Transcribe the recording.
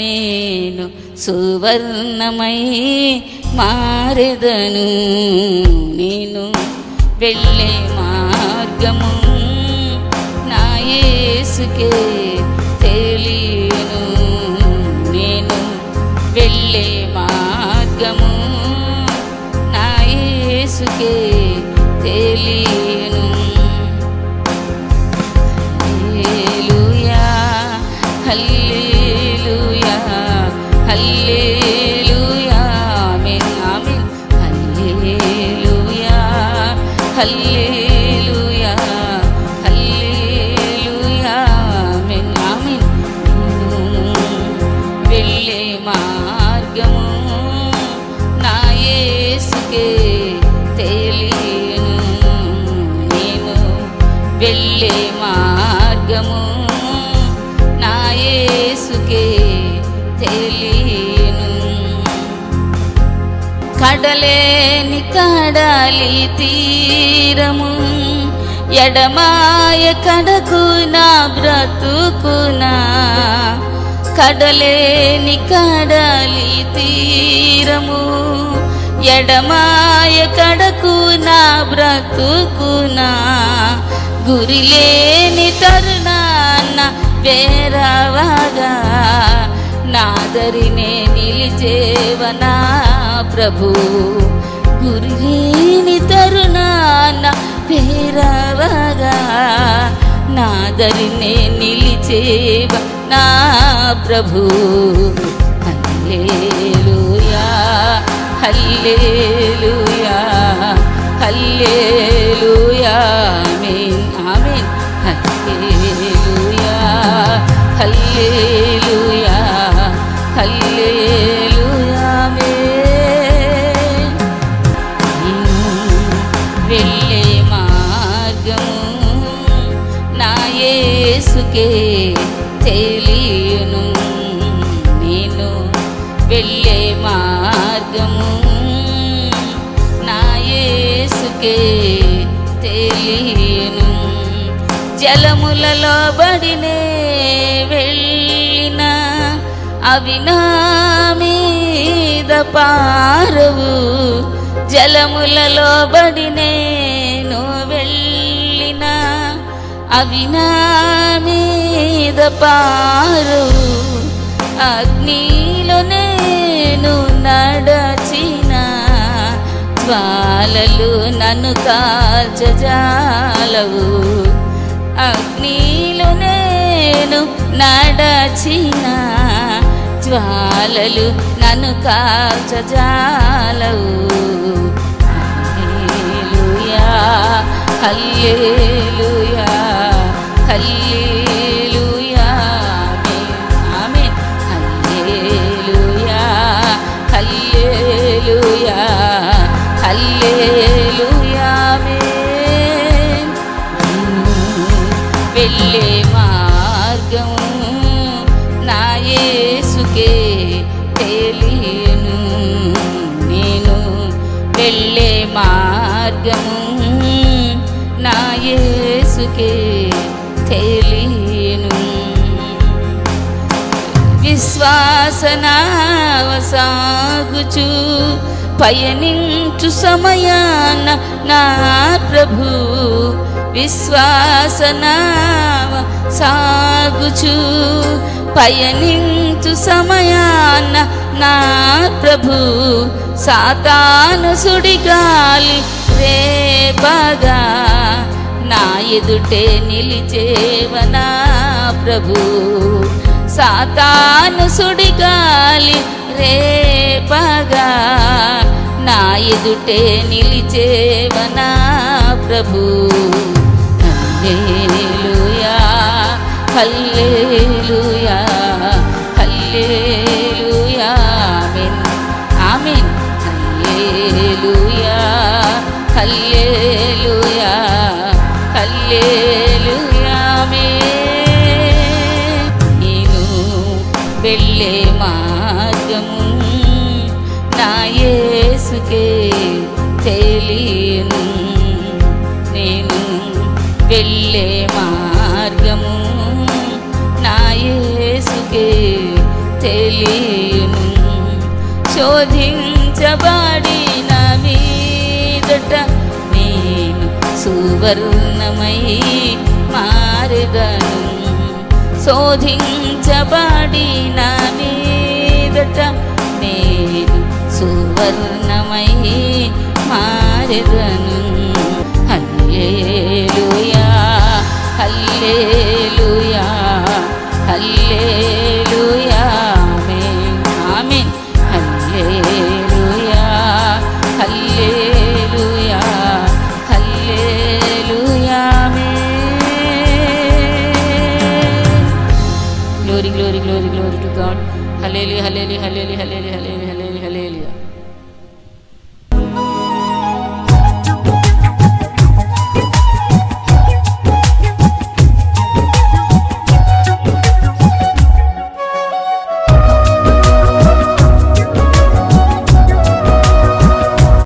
నేను సువర్ణమై మారెదను నేను వెళ్ళే మార్గము నా యేసుకే తెలియను నేను వెళ్ళే మార్గము నా యేసుకే హల్లెలూయా హల్లెలూయా ఆమేన్ ఆమేన్. వెళ్ళే మార్గము నా యేసుకే తెలియను. నేను వెళ్ళే మార్గము నా యేసుకే తెలియను. కడలేని కడలి తీరము ఎడమాయ కడకునా బ్రతుకునా? కడలేని కడలి తీరము ఎడమాయ కడకునా బ్రతుకునా? గురిలేని తరుణాన్న వేరవగా నాదరినే నిలిచేవనా? ప్రభు. గురిలేని తరుణాన పేరవగా నాదరినే నిలిచేవ నా ప్రభు. Hallelujah hallelujah hallelujah amen amen. Hallelujah hallelujah. వెళ్ళే మార్గము నా యేసుకే తెలియను. నేను వెళ్ళే మార్గము నా యేసుకే తెలియను. జలములలో బడినే వెళ్ళిన అవి నా మీద పారవు. జలములలో బడి నేను వెళ్ళిన అవి నా మీద పారు అగ్నిలో నేను నడచిన జ్వాలలు నన్ను కాల్చజాలవు. అగ్నిలో నేను నడచినా జ్వాలలు నన్ను కాల్చజాలవు. హల్లెలూయా హల్లెలూయా హల్లెలూయా ఆమేన్ హల్లెలూయా హల్లెలూయా హల్లెలూయా ఆమేన్. వెళ్ళే మా మార్గము నా యేసుకే తెలియను. విశ్వాసనావ సాగుచు పయనించు సమయాన నా ప్రభు. విశ్వాసనావ సాగుచు పయనించు సమయాన నా ప్రభు. సాతాను సుడిగాలి రేపగా నా ఎదుటే నిలిచేవనా ప్రభు? సాతాను సుడిగాలి రేపగా నా ఎదుటే నిలిచేవనా ప్రభు? Hallelujah hallelujah hallelujah amen amen hallelujah. Hallelujah hallelujah amen నేను వెళ్ళే మార్గము నా యేసుకే తెలియను. నేను వెళ్ళే మార్గము నేను సువర్ణమై మారెదను శోధించబడిన మీదట నేను సువర్ణమై మారెదను. హల్లేలుయా హల్లే glory, glory to God. Hallelujah, hallelujah, hallelujah, hallelujah, hallelujah.